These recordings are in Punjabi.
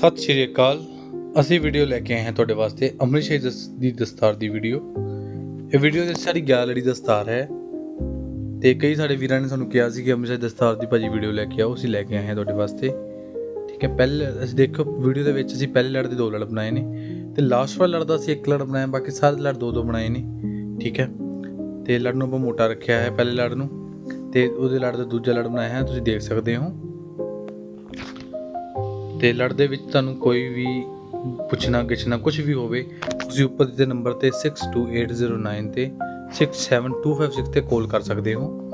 ਸਤਿ ਸ਼੍ਰੀ ਅਕਾਲ। ਅਸੀਂ ਵੀਡੀਓ ਲੈ ਕੇ ਆਏ ਹਾਂ ਤੁਹਾਡੇ ਵਾਸਤੇ ਅੰਮ੍ਰਿਤਸਰ ਦਸ- ਦੀ ਦਸਤਾਰ ਦੀ ਵੀਡੀਓ ਇਹ ਵੀਡੀਓ ਦੇ ਸਾਡੀ ਗੈਲਰੀ ਦਸਤਾਰ ਹੈ। ਤੇ ਕਈ ਸਾਡੇ ਵੀਰਾਂ ਨੇ ਸਾਨੂੰ ਕਿਹਾ ਸੀ ਕਿ ਅੰਮ੍ਰਿਤਸਰ ਦਸਤਾਰ ਦੀ ਭਾਜੀ ਵੀਡੀਓ ਲੈ ਕੇ ਆਓ, ਅਸੀਂ ਲੈ ਕੇ ਆਏ ਹਾਂ ਤੁਹਾਡੇ ਵਾਸਤੇ। ਠੀਕ ਹੈ, ਪਹਿਲੇ ਅਸੀਂ ਦੇਖੋ ਵੀਡੀਓ ਦੇ ਵਿੱਚ ਅਸੀਂ ਪਹਿਲੇ ਲੜ ਦੇ ਦੋ ਲੜ ਬਣਾਏ ਨੇ। ਤੇ ਲਾਸਟ ਵਾਲਾ ਲੜ ਦਾ ਅਸੀਂ ਇੱਕ ਲੜ ਬਣਾਇਆ, ਬਾਕੀ ਸਾਰੇ ਲੜ ਦੋ ਦੋ ਬਣਾਏ ਨੇ। ਠੀਕ ਹੈ, ਤੇ ਲੜ ਨੂੰ ਆਪਾਂ ਮੋਟਾ ਰੱਖਿਆ ਹੈ ਪਹਿਲੇ ਲੜ ਨੂੰ। ਤੇ ਉਹਦੇ ਲੜ ਦਾ ਦੂਜਾ ਲੜ ਬਣਾਇਆ ਹੈ, ਤੁਸੀਂ ਦੇਖ ਸਕਦੇ ਹੋ। ਤੇ ਲੜਦੇ ਵਿੱਚ ਤੁਹਾਨੂੰ ਕੋਈ ਵੀ ਪੁੱਛਣਾ, ਗਿੱਛਣਾ ਕੁਝ ਵੀ ਹੋਵੇ, ਤੁਸੀਂ ਉੱਪਰ ਦਿੱਤੇ ਨੰਬਰ ਤੇ 62809 ਤੇ 67256 ਤੇ ਕਾਲ ਕਰ ਸਕਦੇ ਹੋ।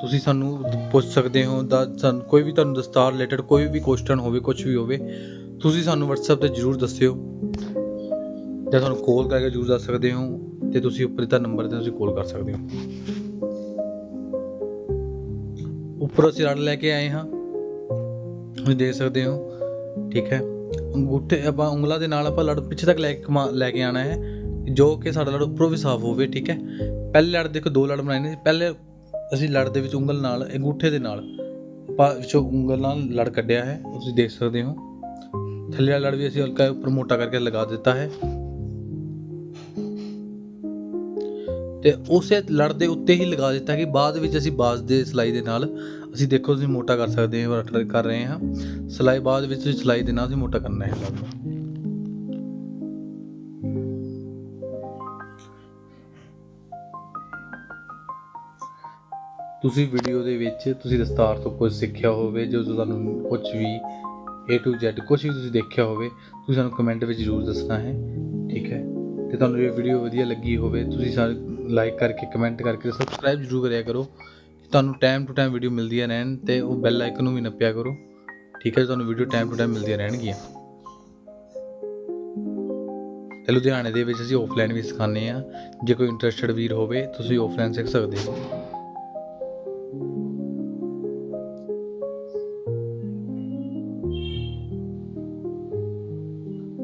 ਤੁਸੀਂ ਸਾਨੂੰ ਪੁੱਛ ਸਕਦੇ ਹੋ ਦਾ ਸਾਨੂੰ ਕੋਈ ਵੀ ਤੁਹਾਨੂੰ ਦਸਤਾਰ ਰਿਲੇਟਡ ਕੋਈ ਵੀ ਕੁਐਸਚਨ ਹੋਵੇ ਕੁਝ ਵੀ ਹੋਵੇ, ਤੁਸੀਂ ਸਾਨੂੰ WhatsApp ਤੇ ਜਰੂਰ ਦੱਸਿਓ। ਜਾਂ ਤੁਹਾਨੂੰ ਕਾਲ ਕਰਕੇ ਜਰੂਰ ਦੱਸ ਸਕਦੇ ਹੋ ਤੇ ਤੁਸੀਂ ਉੱਪਰ ਦਿੱਤਾ ਨੰਬਰ ਤੇ ਤੁਸੀਂ ਕਾਲ ਕਰ ਸਕਦੇ ਹੋ। ਉੱਪਰ ਅਸੀਂ ਲੜ ਲੈ ਕੇ ਆਏ ਹਾਂ। ਤੁਸੀਂ ਦੇਖ ਸਕਦੇ ਹੋ ਠੀਕ ਹੈ? ਅੰਗੂਠੇ ਆਪਾਂ ਉਂਗਲਾਂ ਦੇ ਨਾਲ ਆਪਾਂ ਲੜ ਪਿੱਛੇ ਤੱਕ ਲੈ ਕੇ ਘੁਮਾ- ਲੈ ਕੇ ਆਣਾ ਹੈ, ਜੋ ਕਿ ਸਾਡਾ ਲੜ ਉੱਪਰੋਂ ਵੀ ਸਾਫ਼ ਹੋਵੇ, ਠੀਕ ਹੈ? ਪਹਿਲੇ ਲੜ ਦੇਖੋ, ਦੋ ਲੜ ਬਣਾਏ ਨੇ। ਪਹਿਲੇ ਅਸੀਂ ਲੜ ਦੇ ਵਿੱਚ ਉਂਗਲ ਨਾਲ ਅੰਗੂਠੇ ਦੇ ਨਾਲ ਆਪਾਂ ਵਿੱਚੋਂ ਉਂਗਲ ਨਾਲ ਲੜ ਕੱਢਿਆ ਹੈ ਤੁਸੀਂ ਦੇਖ ਸਕਦੇ ਹੋ। ਥੱਲੇ ਵਾਲਾ ਲੜ ਵੀ ਅਸੀਂ ਹਲਕਾ ਉੱਪਰ ਮੋਟਾ ਕਰਕੇ ਲਗਾ ਦਿੱਤਾ ਹੈ। ਤੇ ਉਸੇ ਲੜ ਦੇ ਉੱਤੇ ਹੀ ਲਗਾ ਦਿੱਤਾ ਕਿ ਬਾਅਦ ਵਿੱਚ ਅਸੀਂ ਬਾਜ਼ ਦੇ ਸਲਾਈ ਦੇ ਨਾਲ ਅਸੀਂ ਦੇਖੋ ਤੁਸੀਂ ਮੋਟਾ ਕਰ ਸਕਦੇ ਹਾਂ ਰਟਰ ਕਰ ਰਹੇ ਹਾਂ। ਸਲਾਈ ਬਾਅਦ ਵਿੱਚ ਤੁਸੀਂ ਸਲਾਈ ਦੇ ਨਾਲ ਅਸੀਂ ਮੋਟਾ ਕਰਨਾ ਹੈ। ਤੁਸੀਂ ਵੀਡੀਓ ਦੇ ਵਿੱਚ ਤੁਸੀਂ ਦਸਤਾਰ ਤੋਂ ਕੁਝ ਸਿੱਖਿਆ ਹੋਵੇ, ਜੋ ਤੁਹਾਨੂੰ ਕੁਝ ਵੀ A to Z ਕੁਝ ਵੀ ਤੁਸੀਂ ਦੇਖਿਆ ਹੋਵੇ, ਤੁਸੀਂ ਸਾਨੂੰ ਕਮੈਂਟ ਵਿੱਚ ਜ਼ਰੂਰ ਦੱਸਣਾ ਹੈ। ਠੀਕ ਹੈ? ਤੇ ਤੁਹਾਨੂੰ ਇਹ ਵੀਡੀਓ ਵਧੀਆ ਲੱਗੀ ਹੋਵੇ, ਤੁਸੀਂ ਸਾਰੇ ਲਾਈਕ ਕਰਕੇ ਕਮੈਂਟ ਕਰਕੇ ਸਬਸਕ੍ਰਾਈਬ ਜ਼ਰੂਰ ਕਰਿਆ ਕਰੋ। ਤੁਹਾਨੂੰ ਟਾਈਮ ਟੂ ਟਾਈਮ ਵੀਡੀਓ ਮਿਲਦੀਆਂ ਰਹਿਣ ਤੇ ਉਹ ਬੈਲ ਆਈਕਨ ਨੂੰ ਵੀ ਨੱਪਿਆ ਕਰੋ। ਠੀਕ ਹੈ ਤੁਹਾਨੂੰ ਵੀਡੀਓ ਟਾਈਮ ਟੂ ਟਾਈਮ ਮਿਲਦੀਆਂ ਰਹਿਣਗੀਆਂ। ਤੇ ਲੁਧਿਆਣੇ ਦੇ ਵਿੱਚ ਅਸੀਂ ਆਫਲਾਈਨ ਵੀ ਸਿਖਾਉਂਦੇ ਆ ਜੇ ਕੋਈ ਇੰਟਰਸਟਿਡ ਵੀਰ ਹੋਵੇ, ਤੁਸੀਂ ਆਫਲਾਈਨ ਸਿੱਖ ਸਕਦੇ ਹੋ।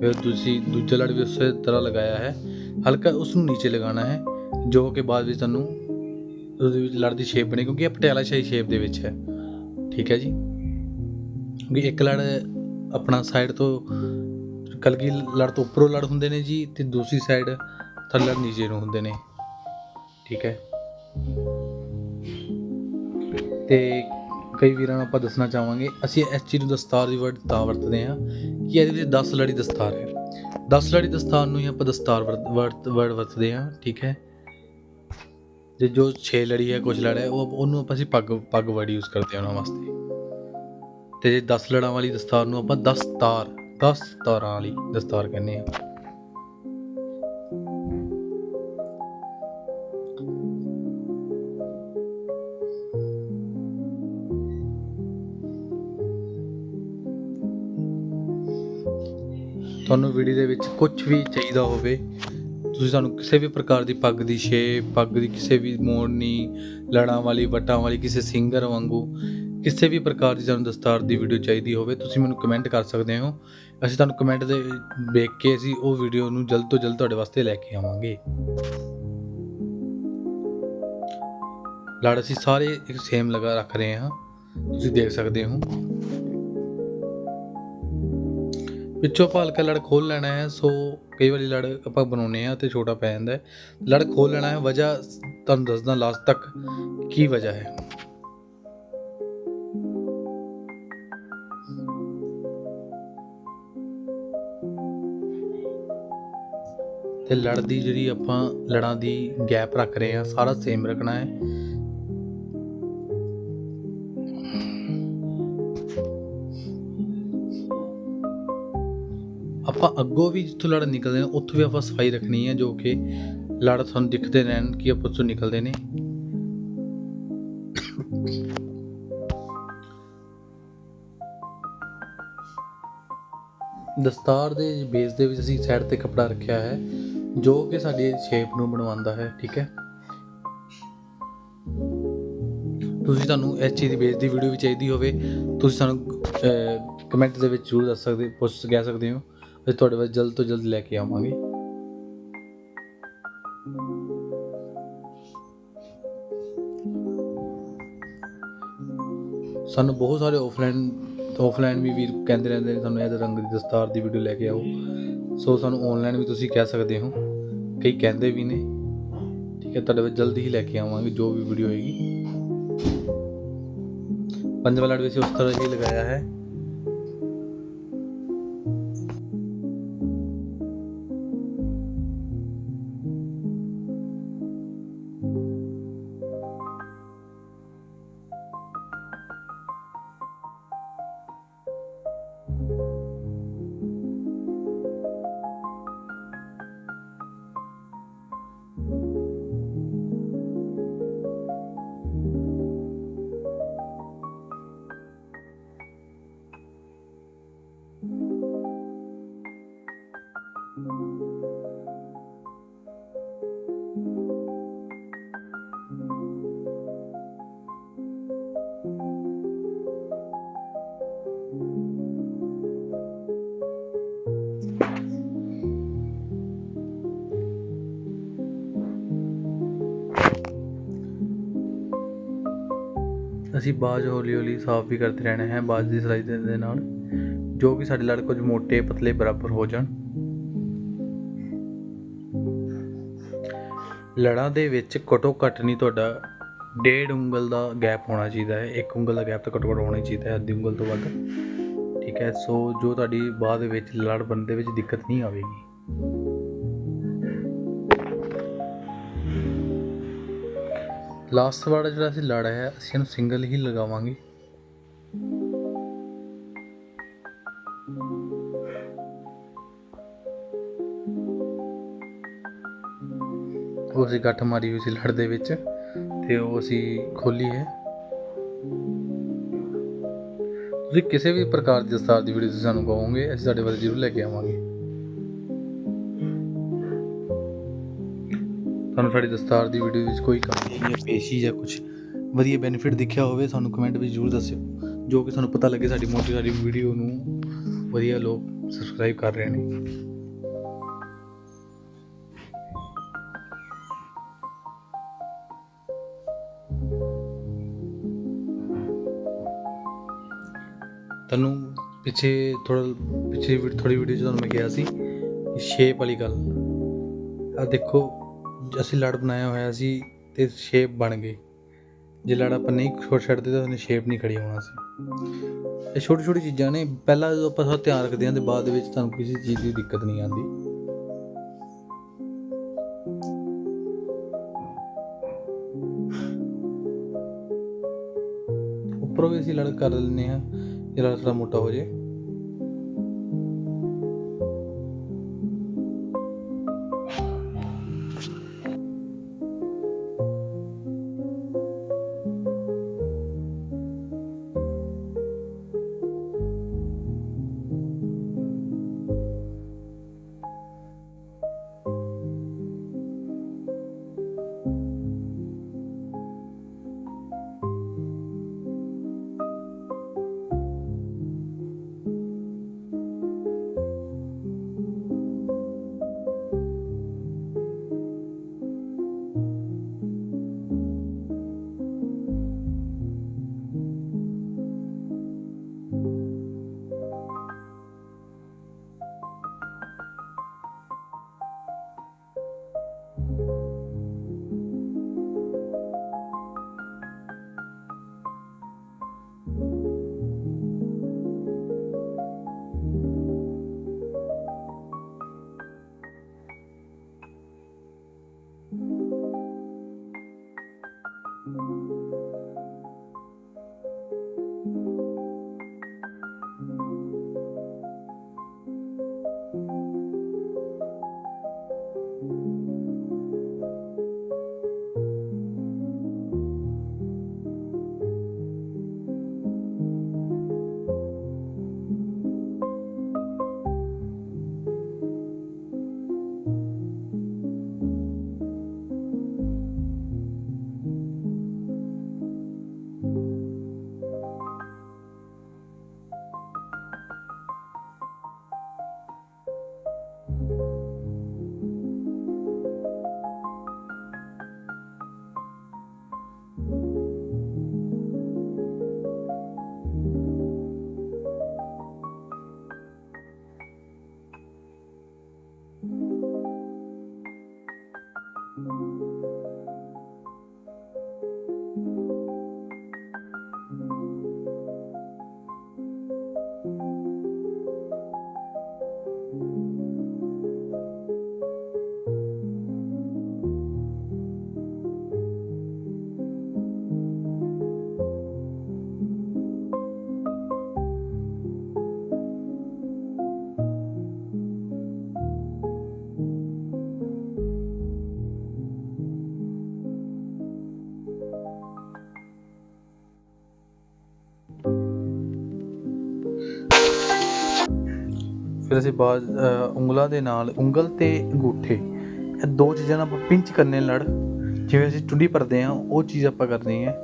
ਫਿਰ ਤੁਸੀਂ ਦੂਜਾ ਲੜ ਵੀ ਉਸੇ ਤਰ੍ਹਾਂ ਲਗਾਇਆ ਹੈ। ਹਲਕਾ ਉਸ ਨੂੰ ਨੀਚੇ ਲਗਾਉਣਾ ਹੈ, ਜੋ ਕਿ ਬਾਅਦ ਵਿੱਚ ਤੁਹਾਨੂੰ ਉਹਦੇ ਵਿੱਚ ਲੜ ਦੀ ਸ਼ੇਪ ਬਣੇ, ਕਿਉਂਕਿ ਇਹ ਪਟਿਆਲਾ ਸ਼ਾਹੀ ਸ਼ੇਪ ਦੇ ਵਿੱਚ ਹੈ। ਠੀਕ ਹੈ ਜੀ? ਕਿਉਂਕਿ ਇੱਕ ਲੜ ਆਪਣਾ ਸਾਈਡ ਤੋਂ ਕਲਗੀ ਲੜ ਤੋਂ ਉੱਪਰੋਂ ਲੜ ਹੁੰਦੇ ਨੇ ਜੀ ਤੇ ਦੂਸਰੀ ਸਾਈਡ ਥੱਲੇ ਲੜ ਨੀਚੇ ਨੂੰ ਹੁੰਦੇ ਨੇ। ਠੀਕ ਹੈ? ਤੇ ਕਈ ਵੀਰਾਂ ਨੂੰ ਆਪਾਂ ਦੱਸਣਾ ਚਾਹਾਂਗੇ, ਅਸੀਂ ਇਸ ਚੀਜ਼ ਨੂੰ ਦਸਤਾਰ ਦੀ ਵਰਡ ਤਾਂ ਵਰਤਦੇ ਹਾਂ ਕਿ ਇਹਦੇ ਵਿੱਚ 10 ਲੜੀ ਦਸਤਾਰ ਹੈ। 10 ਲੜੀ ਦਸਤਾਰ ਨੂੰ ਹੀ ਆਪਾਂ ਦਸਤਾਰ ਵਰਡ ਵਰਡ ਵਰਤਦੇ ਹਾਂ, ਠੀਕ ਹੈ? ਜੇ ਜੋ 6 ਲੜੀ ਹੈ ਕੁਝ ਲੜ ਹੈ, ਉਹ ਉਹਨੂੰ ਆਪਾਂ ਅਸੀਂ ਪੱਗ ਪੱਗ ਵਰਡ ਯੂਜ਼ ਕਰਦੇ ਹਾਂ ਉਹਨਾਂ ਵਾਸਤੇ। ਤੇ ਜੇ 10 ਲੜਾਂ ਵਾਲੀ ਦਸਤਾਰ ਨੂੰ ਆਪਾਂ 10 ਤਾਰ 10 ਤਾਰਾਂ ਵਾਲੀ ਦਸਤਾਰ ਕਹਿੰਦੇ ਆ ਤੁਹਾਨੂੰ ਵੀਡੀਓ ਦੇ ਵਿੱਚ ਕੁਝ ਵੀ ਚਾਹੀਦਾ ਹੋਵੇ ਤੁਸੀਂ ਸਾਨੂੰ ਕਿਸੇ ਵੀ ਪ੍ਰਕਾਰ ਦੀ ਪੱਗ ਦੀ ਸ਼ੇਪ ਪੱਗ ਦੀ ਕਿਸੇ ਵੀ ਮੋੜਨੀ, ਲੜਾਂ ਵਾਲੀ, ਵਟਾਂ ਵਾਲੀ, ਕਿਸੇ ਸਿੰਗਰ ਵਾਂਗੂ, ਕਿਸੇ ਵੀ ਪ੍ਰਕਾਰ ਦੀ ਤੁਹਾਨੂੰ ਦਸਤਾਰ ਦੀ ਵੀਡੀਓ ਚਾਹੀਦੀ ਹੋਵੇ, ਤੁਸੀਂ ਮੈਨੂੰ ਕਮੈਂਟ ਕਰ ਸਕਦੇ ਹੋ। ਅਸੀਂ ਤੁਹਾਨੂੰ ਕਮੈਂਟ ਦੇ ਵੇਖ ਕੇ ਅਸੀਂ ਉਹ ਵੀਡੀਓ ਨੂੰ ਜਲਦ ਤੋਂ ਜਲਦ ਤੁਹਾਡੇ ਵਾਸਤੇ ਲੈ ਕੇ ਆਵਾਂਗੇ। ਲੜ ਅਸੀਂ ਸਾਰੇ ਇੱਕ ਸੇਮ ਲਗਾ ਰੱਖ ਰਹੇ ਹਾਂ। ਤੁਸੀਂ ਦੇਖ ਸਕਦੇ ਹੋ। ਵਿੱਚੋਂ ਭਾਲ ਕੇ ਲੜ ਖੋਲ ਲੈਣਾ ਹੈ, ਸੋ ਕਈ ਵਾਰੀ ਲੜ ਆਪਾਂ ਬਣਾਉਨੇ ਆ ਤੇ ਛੋਟਾ ਪੈ ਜਾਂਦਾ ਹੈ। ਲੜ ਖੋਲ ਲੈਣਾ ਹੈ, ਵਜ੍ਹਾ ਤੁਹਾਨੂੰ ਦੱਸਦਾ ਲਾਸਟ ਤੱਕ ਕੀ ਵਜ੍ਹਾ ਹੈ। ਤੇ ਲੜ ਦੀ ਜਿਹੜੀ ਆਪਾਂ ਲੜਾਂ ਦੀ ਗੈਪ ਰੱਖ ਰਹੇ ਆ ਸਾਰਾ ਸੇਮ ਰੱਖਣਾ ਹੈ। ਆਪਾਂ ਅੱਗੋਂ ਵੀ ਜਿੱਥੋਂ ਲੜ ਨਿਕਲਦੇ ਨੇ ਉੱਥੋਂ ਵੀ ਆਪਾਂ ਸਫ਼ਾਈ ਰੱਖਣੀ ਹੈ, ਜੋ ਕਿ ਲੜ ਤੁਹਾਨੂੰ ਦਿਖਦੇ ਰਹਿਣ ਕਿ ਆਪਾਂ ਉੱਥੋਂ ਨਿਕਲਦੇ ਨੇ। ਦਸਤਾਰ ਦੇ ਬੇਸ ਦੇ ਵਿੱਚ ਅਸੀਂ ਸਾਈਡ ਤੇ ਕਪੜਾ ਰੱਖਿਆ ਹੈ, ਜੋ ਕਿ ਸਾਡੀ ਸ਼ੇਪ ਨੂੰ ਬਣਵਾਉਂਦਾ ਹੈ, ਠੀਕ ਹੈ। ਤੁਸੀਂ ਤੁਹਾਨੂੰ ਇਸ ਚੀਜ਼ ਦੀ ਬੇਸ ਦੀ ਵੀਡੀਓ ਵੀ ਚਾਹੀਦੀ ਹੋਵੇ, ਤੁਸੀਂ ਸਾਨੂੰ ਕਮੈਂਟ ਦੇ ਵਿੱਚ ਜ਼ਰੂਰ ਦੱਸ ਸਕਦੇ, ਪੁੱਛ, ਕਹਿ ਸਕਦੇ ਹੋ। ਅਸੀਂ ਤੁਹਾਡੇ ਵੱਲ ਜਲਦ ਤੋਂ ਜਲਦ ਲੈ ਕੇ ਆਵਾਂਗੇ। ਸਾਨੂੰ ਬਹੁਤ ਸਾਰੇ ਆਫਲਾਈਨ ਆਫਲਾਈਨ ਵੀ ਵੀਰ ਕਹਿੰਦੇ ਰਹਿੰਦੇ ਨੇ, ਸਾਨੂੰ ਇਹ ਰੰਗ ਦੀ ਦਸਤਾਰ ਦੀ ਵੀਡੀਓ ਲੈ ਕੇ ਆਓ। ਸੋ ਸਾਨੂੰ ਆਨਲਾਈਨ ਵੀ ਤੁਸੀਂ ਕਹਿ ਸਕਦੇ ਹੋ। ਕਈ ਕਹਿੰਦੇ ਵੀ ਨੇ। ਠੀਕ ਹੈ, ਤੁਹਾਡੇ ਵਿੱਚ ਜਲਦੀ ਹੀ ਲੈ ਕੇ ਆਵਾਂਗੇ ਜੋ ਵੀ ਵੀਡੀਓ ਹੋਏਗੀ। ਪੰਜ ਵਾਲਾ ਵੀ ਅਸੀਂ ਉਸ ਤਰ੍ਹਾਂ ਹੀ ਲਗਾਇਆ ਹੈ। ਅਸੀਂ ਬਾਜ ਹੌਲੀ ਹੌਲੀ ਸਾਫ਼ ਵੀ ਕਰਦੇ ਰਹਿਣਾ ਹੈ ਬਾਜ ਦੀ ਸਲਾਈ ਦੇ ਨਾਲ। ਜੋ ਕਿ ਸਾਡੇ ਲੜ ਕੁਝ ਮੋٹے ਪਤਲੇ ਬਰਾਬਰ ਹੋ ਜਾਣ। ਲੜਾਂ ਦੇ ਵਿੱਚ ਘਟੋ ਘੱਟ ਨਹੀਂ ਤੁਹਾਡਾ ਡੇਢ ਉਂਗਲ ਦਾ ਗੈਪ ਹੋਣਾ ਚਾਹੀਦਾ ਹੈ, ਇੱਕ ਉਂਗਲ ਦਾ ਗੈਪ ਤਾਂ ਘੱਟੋ ਘੱਟ ਹੋਣਾ ਚਾਹੀਦਾ ਹੈ, ਅੱਧੀ ਉਂਗਲ ਤੋਂ ਵੱਧ। ਠੀਕ ਹੈ, ਸੋ ਜੋ ਤੁਹਾਡੀ ਬਾਅਦ ਵਿੱਚ ਲੜ ਬਣਨ ਦੇ ਵਿੱਚ ਦਿੱਕਤ ਨਹੀਂ ਆਵੇਗੀ। ਲਾਸਟ ਵਾਲਾ ਜਿਹੜਾ ਅਸੀਂ ਲੜ ਹੈ ਅਸੀਂ ਇਹਨੂੰ ਸਿੰਗਲ ਹੀ ਲਗਾਵਾਂਗੇ। ਉਹ ਅਸੀਂ ਗੱਠ ਮਾਰੀ ਹੋਈ ਸੀ ਲੜ ਦੇ ਵਿੱਚ, ਤੇ ਉਹ ਅਸੀਂ ਖੋਲੀ ਹੈ। ਤੁਸੀਂ ਕਿਸੇ ਵੀ ਪ੍ਰਕਾਰ ਦੀ ਦਸਤਾਰ ਦੀ ਵੀਡੀਓ ਤੁਸੀਂ ਸਾਨੂੰ ਕਹੋਗੇ, ਅਸੀਂ ਤੁਹਾਡੇ ਵਾਸਤੇ ਜ਼ਰੂਰ ਲੈ ਕੇ ਆਵਾਂਗੇ। ਤੁਹਾਨੂੰ ਸਾਡੀ ਦਸਤਾਰ ਦੀ ਵੀਡੀਓ ਵਿੱਚ ਕੋਈ ਕਮੀ ਜਾਂ ਪੇਸ਼ੀ ਜਾਂ ਕੁਝ ਵਧੀਆ ਬੈਨੀਫਿਟ ਦਿਖਿਆ ਹੋਵੇ, ਸਾਨੂੰ ਕਮੈਂਟ ਵਿੱਚ ਜ਼ਰੂਰ ਦੱਸਿਓ। ਜੋ ਕਿ ਸਾਨੂੰ ਪਤਾ ਲੱਗੇ ਸਾਡੀ ਮੋਟੀ ਸਾਡੀ ਵੀਡੀਓ ਨੂੰ ਵਧੀਆ ਲੋਕ ਸਬਸਕ੍ਰਾਈਬ ਕਰ ਰਹੇ ਨੇ। ਤੁਹਾਨੂੰ ਪਿੱਛੇ ਥੋੜਾ ਪਿੱਛੇ ਥੋੜੀ ਵੀਡੀਓ 'ਚ ਤੁਹਾਨੂੰ ਮੈਂ ਕਿਹਾ ਸੀ ਸ਼ੇਪ ਵਾਲੀ ਗੱਲ। ਆ ਦੇਖੋ ਅਸੀਂ ਲੜ ਬਣਾਇਆ ਹੋਇਆ ਸੀ ਅਤੇ ਸ਼ੇਪ ਬਣ ਗਈ। ਜੇ ਲੜ ਆਪਾਂ ਨਹੀਂ ਛੋੜ ਛੱਡਦੇ ਤਾਂ ਉਹਨੇ ਸ਼ੇਪ ਨਹੀਂ ਖੜੀ ਹੋਣਾ ਸੀ। ਇਹ ਛੋਟੀ ਛੋਟੀ ਚੀਜ਼ਾਂ ਨੇ। ਪਹਿਲਾਂ ਜਦੋਂ ਆਪਾਂ ਥੋੜਾ ਧਿਆਨ ਰੱਖਦੇ ਹਾਂ ਤੇ ਬਾਅਦ ਦੇ ਵਿੱਚ ਤੁਹਾਨੂੰ ਕਿਸੇ ਚੀਜ਼ ਦੀ ਦਿੱਕਤ ਨਹੀਂ ਆਉਂਦੀ। ਉੱਪਰੋਂ ਵੀ ਅਸੀਂ ਲੜ ਕਰ ਲੈਂਦੇ ਹਾਂ। ਜਿਹੜਾ ਥੋੜਾ ਮੋਟਾ ਹੋ ਜੇ ਫਿਰ ਅਸੀਂ ਬਾਜ਼ ਉਂਗਲਾਂ ਦੇ ਨਾਲ ਉਂਗਲ ਤੇ ਅੰਗੂਠੇ ਇਹ ਦੋ ਚੀਜ਼ਾਂ ਨਾਲ ਆਪਾਂ ਪਿੰਚ ਕਰਨੇ ਲੜ। ਜਿਵੇਂ ਅਸੀਂ ਚੁੰਡੀ ਭਰਦੇ ਆ ਉਹ ਚੀਜ਼ ਆਪਾਂ ਕਰਨੀ ਹੈ।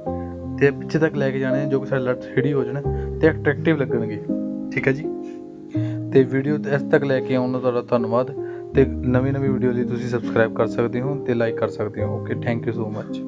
ਤੇ ਪਿੱਛੇ ਤੱਕ ਲੈ ਕੇ ਜਾਣੇ ਜੋ ਕਿ ਸਾਡੇ ਲੜ ਖਿੜੀ ਹੋ ਜਾਣ, ਤੇ ਅਟਰੈਕਟਿਵ ਲੱਗਣਗੇ। ਠੀਕ ਹੈ ਜੀ? ਤੇ ਵੀਡੀਓ ਇਸ ਤੱਕ ਲੈ ਕੇ ਆਉਣ ਦਾ ਤੁਹਾਡਾ ਧੰਨਵਾਦ। ਤੇ ਨਵੀਂ ਨਵੀਂ ਵੀਡੀਓ ਲਈ ਤੁਸੀਂ ਸਬਸਕ੍ਰਾਈਬ ਕਰ ਸਕਦੇ ਹੋ ਤੇ ਲਾਈਕ ਕਰ ਸਕਦੇ ਹੋ। Okay thank you so much